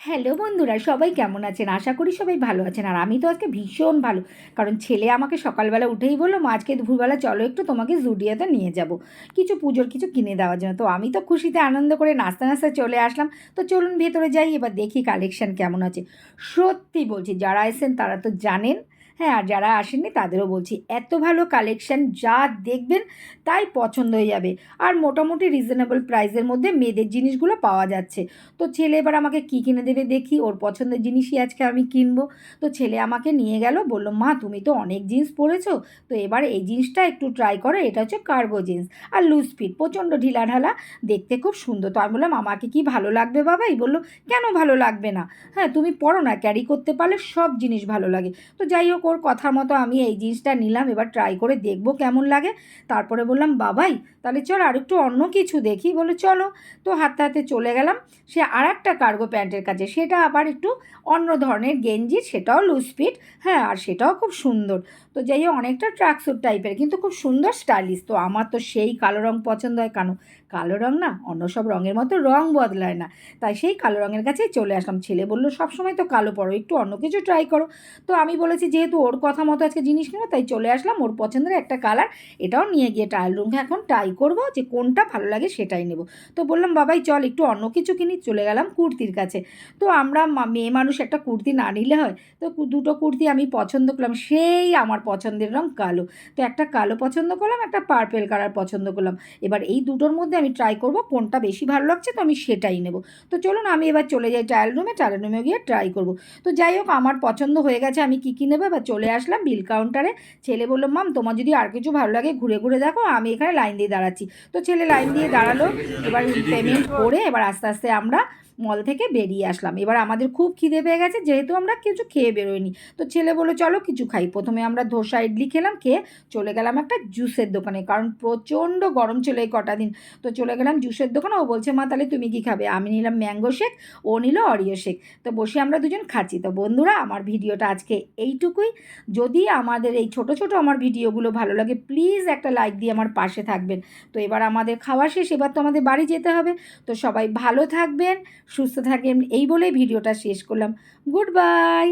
Hello বন্ধুরা, সবাই কেমন আছেন? আশা করি সবাই ভালো আছেন। আর আমি তো আজকে ভীষণ ভালো। কারণ ছেলে আমাকে সকালবেলা উঠেই বলল আজকে দুপুরবেলা চলো, একটু তোমাকে জুডিয়াতে নিয়ে যাব। কিছু পুজোর কিছু কিনে দেওয়ার জন্য। তো আমি তো খুশিতে আনন্দ করে নাস্তা নাস্তা চলে আসলাম। তো চলুন ভেতরে যাই, এবার দেখি কালেকশান কেমন আছে। সত্যি বলছি, যারা এসেন তারা তো জানেন হ্যাঁ আর যারা আসেননি তাদেরও বলছি, এত ভালো কালেকশন যা দেখবেন তাই পছন্দ হয়ে যাবে। আর মোটামুটি রিজনেবল প্রাইসের মধ্যে মেয়েদের জিনিসগুলো পাওয়া যাচ্ছে। তো ছেলে এবার আমাকে কী কিনে দেবে দেখি, ওর পছন্দের জিনিসই আজকে আমি কিনবো। তো ছেলে আমাকে নিয়ে গেল, বলল, মা, তুমি তো অনেক জিন্স পরেছো, তো এবার এই জিন্সটা একটু ট্রাই করো, এটা হচ্ছে কার্গো জিন্স আর লুজ ফিট প্রচণ্ড ঢিলা ঢালা দেখতে খুব সুন্দর। তো আমি বললাম, আমাকে কি ভালো লাগবে বাবাই? বলল, কেন ভালো লাগবে না? হ্যাঁ তুমি পরো না ক্যারি করতে পারলে সব জিনিস ভালো লাগে। তো যাই হোক ওর কথার মতো আমি এই জিন্সটা নিলাম, এবার ট্রাই করে দেখব কেমন লাগে। তারপরে বললাম, বাবাই, তাহলে চল আর একটু অন্য কিছু দেখি। বলে, চলো। তো হাতে হাতে চলে গেলাম। সে আর একটা কার্গো প্যান্টের কাছে, সেটা আবার একটু অন্য ধরনের গেঞ্জি, সেটাও লুজ ফিট হ্যাঁ আর সেটাও খুব সুন্দর। তো যাই হোক, অনেকটা ট্রাকস্যুট টাইপের কিন্তু খুব সুন্দর স্টাইলিশ তো আমার তো সেই কালো রং পছন্দ হয় কেন? কালো রং না, অন্য সব রঙের মতো রং বদলায় না। তাই সেই কালো রঙের কাছেই চলে আসলাম। ছেলে বলল, সবসময় তো কালো পরো, একটু অন্য কিছু ট্রাই করো। তো আমি বলেছি, যেহেতু ওর কথা মতো আজকে জিনিস নেব, তাই চলে আসলাম ওর পছন্দের একটা কালার এটাও নিয়ে গিয়ে ট্রায়াল রুমে এখন ট্রাই করব যে কোনটা ভালো লাগে সেটাই নেব। তো বললাম, বাবাই, চল একটু অন্য কিছু কিনি। চলে গেলাম কুর্তির কাছে। তো আমরা মেয়ে মানুষ একটা কুর্তি না নিলে হয়, তো দুটো কুর্তি আমি পছন্দ করলাম, সেই আমার পছন্দের রং কালো। তো একটা কালো পছন্দ করলাম, একটা পার্পেল কালার পছন্দ করলাম। এবার এই দুটোর মধ্যে আমি ট্রাই করব কোনটা বেশি ভালো লাগছে, তো আমি সেটাই নেব। তো চলুন, আমি এবার চলে যাই ট্রায়াল রুমে ট্রায়াল রুমে গিয়ে ট্রাই করব। তো যাই হোক, আমার পছন্দ হয়ে গেছে, আমি কী কী নেব? চলে আসলাম বিল কাউন্টারে ছেলে বলল মাম তোমার যদি আর কিছু ভালো লাগে, ঘুরে ঘুরে দেখো, আমি এখানে লাইন দিয়ে দাঁড়াচ্ছি। তো ছেলে লাইন দিয়ে দাঁড়াল, এবার পেমেন্ট করে এবার আস্তে আস্তে আমরা মল থেকে বেরিয়ে আসলাম। এবার আমাদের খুব খিদে পেয়ে গেছে, যেহেতু আমরা কিছু খেয়ে বেরোইনি। তো ছেলে বলল, চলো কিছু খাই। প্রথমে আমরা ধোসা ইডলি খেলাম, খেয়ে চলে গেলাম একটা জুসের দোকানে, কারণ প্রচণ্ড গরম ছিল এই কটা দিন। তো চলে গেলাম জুসের দোকানে, ও বলছে, মা, তাহলে তুমি কী খাবে? আমি নিলাম ম্যাঙ্গো শেক, ও নিল অরিও শেক। তো বসে আমরা দুজন খাচ্ছি। তো বন্ধুরা, আমার ভিডিওটা আজকে এইটুকুই। যদি আমাদের এই ছোট ছোট আমার ভিডিওগুলো ভালো লাগে, প্লিজ একটা লাইক দিয়ে আমার পাশে থাকবেন। তো এবার আমাদের খাওয়া শেষ, এবার তো আমাদের বাড়ি যেতে হবে। তো সবাই ভালো থাকবেন সুস্থ থাকেন। এই বলেই ভিডিওটা শেষ করলাম। Good bye